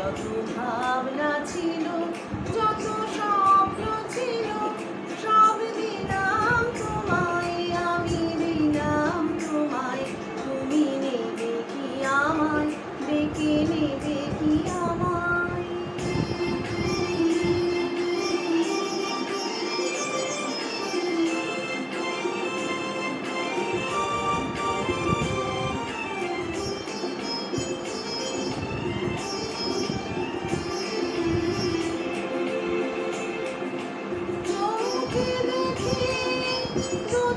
যত ভাবনা ছিল যত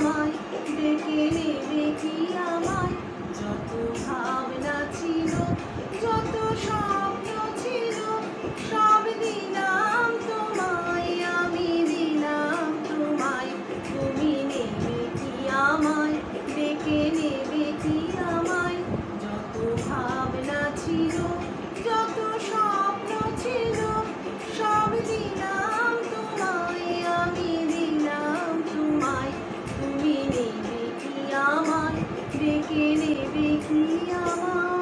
আমায় ডেকে নেবে কি আমায়? যত ভাবনা ছিল ডেকে নেবে কি আমার